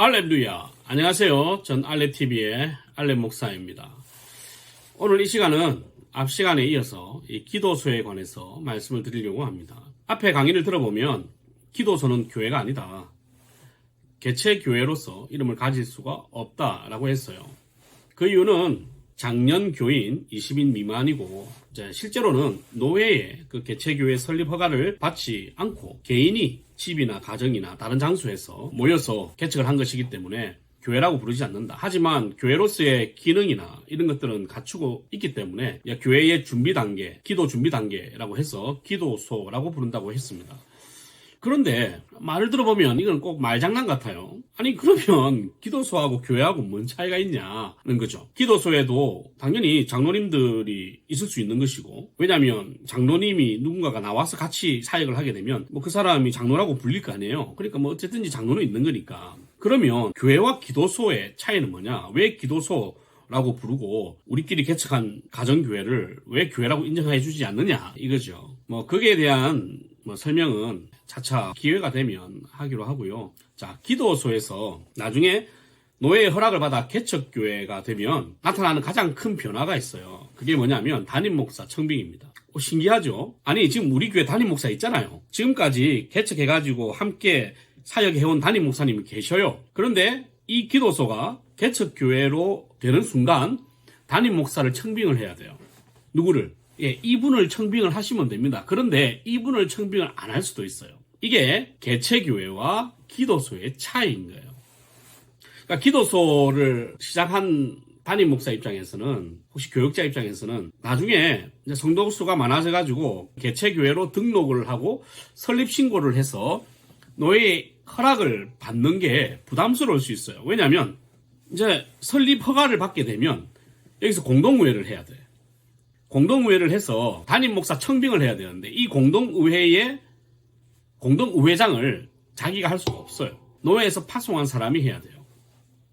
알렙루야. 안녕하세요. 전 알렙TV의 알렙 목사입니다. 오늘 이 시간은 앞 시간에 이어서 이 기도소에 관해서 말씀을 드리려고 합니다. 앞에 강의를 들어보면 기도소는 교회가 아니다. 개체 교회로서 이름을 가질 수가 없다라고 했어요. 그 이유는 작년 교인 20인 미만이고 실제로는 노회의 그 개체 교회 설립 허가를 받지 않고 개인이 집이나 가정이나 다른 장소에서 모여서 개척을 한 것이기 때문에 교회라고 부르지 않는다. 하지만 교회로서의 기능이나 이런 것들은 갖추고 있기 때문에 교회의 준비 단계, 기도 준비 단계라고 해서 기도소라고 부른다고 했습니다. 그런데 말을 들어보면 이건 꼭 말장난 같아요. 아니 그러면 기도소하고 교회하고 뭔 차이가 있냐는 거죠. 기도소에도 당연히 장로님들이 있을 수 있는 것이고 왜냐하면 장로님이 누군가가 나와서 같이 사역을 하게 되면 뭐 그 사람이 장로라고 불릴 거 아니에요. 그러니까 뭐 어쨌든지 장로는 있는 거니까. 그러면 교회와 기도소의 차이는 뭐냐? 왜 기도소 라고 부르고 우리끼리 개척한 가정교회를 왜 교회라고 인정해 주지 않느냐 이거죠. 뭐 거기에 대한 뭐 설명은 차차 기회가 되면 하기로 하고요. 자, 기도소에서 나중에 노예의 허락을 받아 개척교회가 되면 나타나는 가장 큰 변화가 있어요. 그게 뭐냐면 담임 목사 청빙입니다. 어, 신기하죠? 아니, 지금 우리 교회 담임 목사 있잖아요. 지금까지 개척해가지고 함께 사역해온 담임 목사님이 계셔요. 그런데 이 기도소가 개척교회로 되는 순간 담임 목사를 청빙을 해야 돼요. 누구를? 예, 이분을 청빙을 하시면 됩니다. 그런데 이분을 청빙을 안 할 수도 있어요. 이게 개체교회와 기도소의 차이인 거예요. 그러니까 기도소를 시작한 담임 목사 입장에서는 혹시 교육자 입장에서는 나중에 성도 수가 많아져 가지고 개체 교회로 등록을 하고 설립 신고를 해서 노예 허락을 받는 게 부담스러울 수 있어요. 왜냐하면 이제 설립 허가를 받게 되면 여기서 공동의회를 해야 돼. 공동의회를 해서 담임 목사 청빙을 해야 되는데 이 공동의회의 공동의회장을 자기가 할 수가 없어요. 노회에서 파송한 사람이 해야 돼요.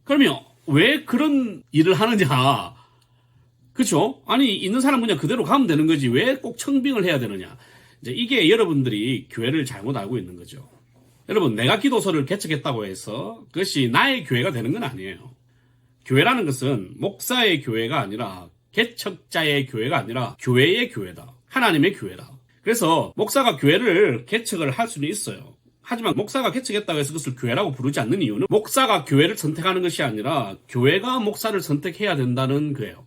그러면 왜 그런 일을 하느냐? 그렇죠? 아니 있는 사람 그냥 그대로 가면 되는 거지 왜 꼭 청빙을 해야 되느냐? 이제 이게 여러분들이 교회를 잘못 알고 있는 거죠. 여러분 내가 기도소를 개척했다고 해서 그것이 나의 교회가 되는 건 아니에요. 교회라는 것은 목사의 교회가 아니라 개척자의 교회가 아니라 교회의 교회다. 하나님의 교회다. 그래서 목사가 교회를 개척을 할 수는 있어요. 하지만 목사가 개척했다고 해서 그것을 교회라고 부르지 않는 이유는 목사가 교회를 선택하는 것이 아니라 교회가 목사를 선택해야 된다는 거예요.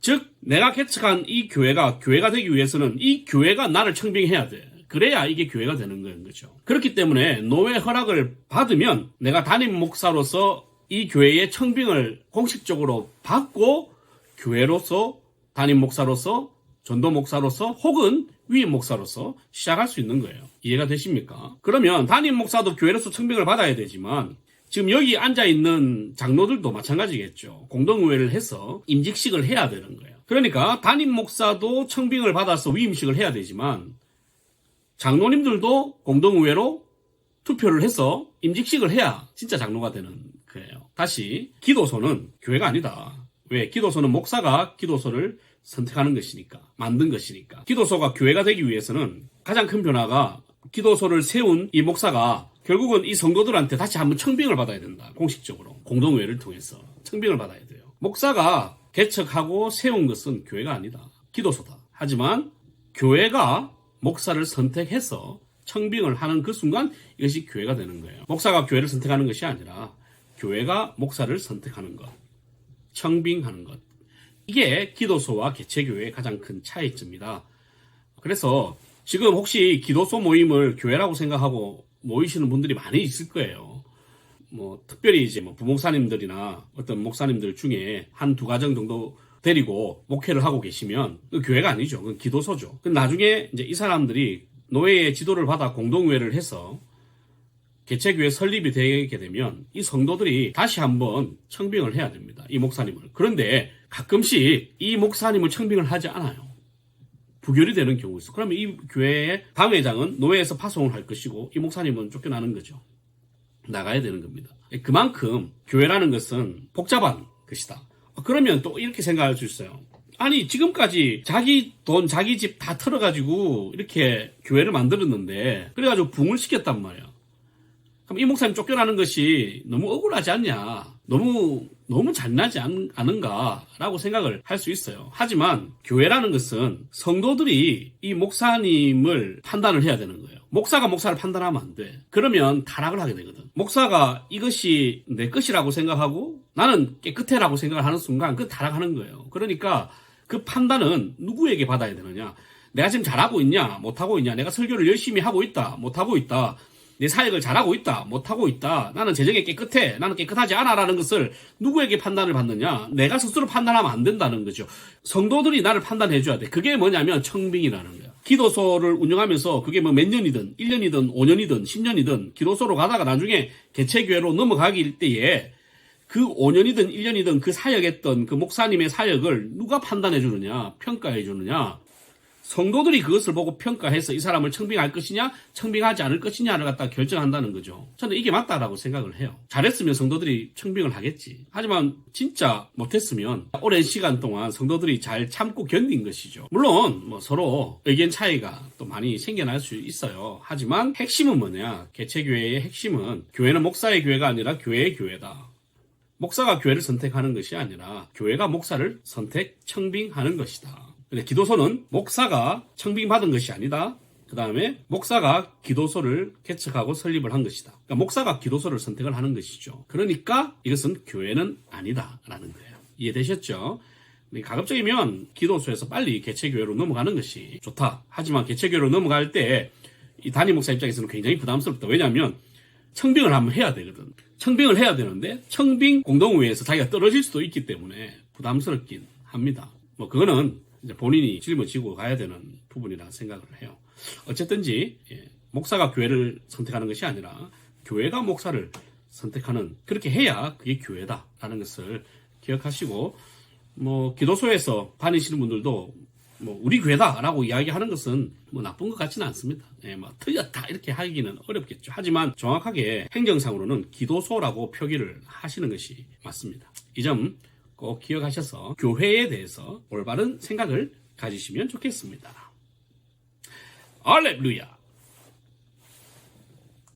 즉 내가 개척한 이 교회가 교회가 되기 위해서는 이 교회가 나를 청빙해야 돼. 그래야 이게 교회가 되는 거죠. 그렇기 때문에 노예 허락을 받으면 내가 담임 목사로서 이 교회의 청빙을 공식적으로 받고 교회로서 담임 목사로서 전도 목사로서 혹은 위임 목사로서 시작할 수 있는 거예요. 이해가 되십니까? 그러면 담임 목사도 교회로서 청빙을 받아야 되지만 지금 여기 앉아 있는 장로들도 마찬가지겠죠. 공동의회를 해서 임직식을 해야 되는 거예요. 그러니까 담임 목사도 청빙을 받아서 위임식을 해야 되지만 장로님들도 공동의회로 투표를 해서 임직식을 해야 진짜 장로가 되는 거예요. 다시 기도소는 교회가 아니다. 왜? 기도소는 목사가 기도소를 선택하는 것이니까, 만든 것이니까. 기도소가 교회가 되기 위해서는 가장 큰 변화가 기도소를 세운 이 목사가 결국은 이 성도들한테 다시 한번 청빙을 받아야 된다. 공식적으로. 공동회를 통해서 청빙을 받아야 돼요. 목사가 개척하고 세운 것은 교회가 아니다. 기도소다. 하지만 교회가 목사를 선택해서 청빙을 하는 그 순간 이것이 교회가 되는 거예요. 목사가 교회를 선택하는 것이 아니라 교회가 목사를 선택하는 것. 청빙하는 것. 이게 기도소와 개체교회의 가장 큰 차이점이다. 그래서 지금 혹시 기도소 모임을 교회라고 생각하고 모이시는 분들이 많이 있을 거예요. 뭐 특별히 이제 뭐 부목사님들이나 어떤 목사님들 중에 한 두 가정 정도 데리고 목회를 하고 계시면 그 교회가 아니죠. 그건 기도소죠. 그 나중에 이제 이 사람들이 노예의 지도를 받아 공동회를 해서 개체교회 설립이 되게 되면 이 성도들이 다시 한번 청빙을 해야 됩니다. 이 목사님을. 그런데 가끔씩 이 목사님을 청빙을 하지 않아요. 부결이 되는 경우 있어. 그러면 이 교회의 당회장은 노예에서 파송을 할 것이고 이 목사님은 쫓겨나는 거죠. 나가야 되는 겁니다. 그만큼 교회라는 것은 복잡한 것이다. 그러면 또 이렇게 생각할 수 있어요. 아니 지금까지 자기 돈 자기 집 다 털어가지고 이렇게 교회를 만들었는데 그래가지고 붕을 시켰단 말이야. 그럼 이 목사님 쫓겨나는 것이 너무 억울하지 않냐? 너무 너무 않, 않은가라고 생각을 할 수 있어요. 하지만 교회라는 것은 성도들이 이 목사님을 판단을 해야 되는 거예요. 목사가 목사를 판단하면 안 돼. 그러면 타락을 하게 되거든. 목사가 이것이 내 것이라고 생각하고 나는 깨끗해라고 생각을 하는 순간 그 타락하는 거예요. 그러니까 그 판단은 누구에게 받아야 되느냐? 내가 지금 잘하고 있냐? 못하고 있냐? 내가 설교를 열심히 하고 있다? 못하고 있다? 내 사역을 잘하고 있다, 못하고 있다, 나는 재정에 깨끗해, 나는 깨끗하지 않아라는 것을 누구에게 판단을 받느냐? 내가 스스로 판단하면 안 된다는 거죠. 성도들이 나를 판단해줘야 돼. 그게 뭐냐면 청빙이라는 거야. 기도소를 운영하면서 그게 뭐 몇 년이든, 1년이든, 5년이든, 10년이든, 기도소로 가다가 나중에 개체교회로 넘어가길 때에 그 5년이든 1년이든 그 사역했던 그 목사님의 사역을 누가 판단해 주느냐, 평가해 주느냐, 성도들이 그것을 보고 평가해서 이 사람을 청빙할 것이냐, 청빙하지 않을 것이냐를 갖다 결정한다는 거죠. 저는 이게 맞다라고 생각을 해요. 잘했으면 성도들이 청빙을 하겠지. 하지만 진짜 못했으면 오랜 시간 동안 성도들이 잘 참고 견딘 것이죠. 물론 뭐 서로 의견 차이가 또 많이 생겨날 수 있어요. 하지만 핵심은 뭐냐? 개체교회의 핵심은 교회는 목사의 교회가 아니라 교회의 교회다. 목사가 교회를 선택하는 것이 아니라 교회가 목사를 선택, 청빙하는 것이다. 근데 기도소는 목사가 청빙받은 것이 아니다. 그 다음에 목사가 기도소를 개척하고 설립을 한 것이다. 그러니까 목사가 기도소를 선택을 하는 것이죠. 그러니까 이것은 교회는 아니다라는 거예요. 이해되셨죠? 가급적이면 기도소에서 빨리 개체교회로 넘어가는 것이 좋다. 하지만 개체교회로 넘어갈 때이 단임 목사 입장에서는 굉장히 부담스럽다. 왜냐하면 청빙을 한번 해야 되거든. 청빙을 해야 되는데 청빙 공동회에서 자기가 떨어질 수도 있기 때문에 부담스럽긴 합니다. 뭐 그거는 이제 본인이 짊어지고 가야 되는 부분이라 생각을 해요. 어쨌든지 예, 목사가 교회를 선택하는 것이 아니라 교회가 목사를 선택하는 그렇게 해야 그게 교회다라는 것을 기억하시고 뭐 기도소에서 다니시는 분들도 뭐 우리 교회다라고 이야기하는 것은 뭐 나쁜 것 같지는 않습니다. 예, 뭐 틀렸다 이렇게 하기는 어렵겠죠. 하지만 정확하게 행정상으로는 기도소라고 표기를 하시는 것이 맞습니다. 이 점 꼭 기억하셔서 교회에 대해서 올바른 생각을 가지시면 좋겠습니다. 알렐루야.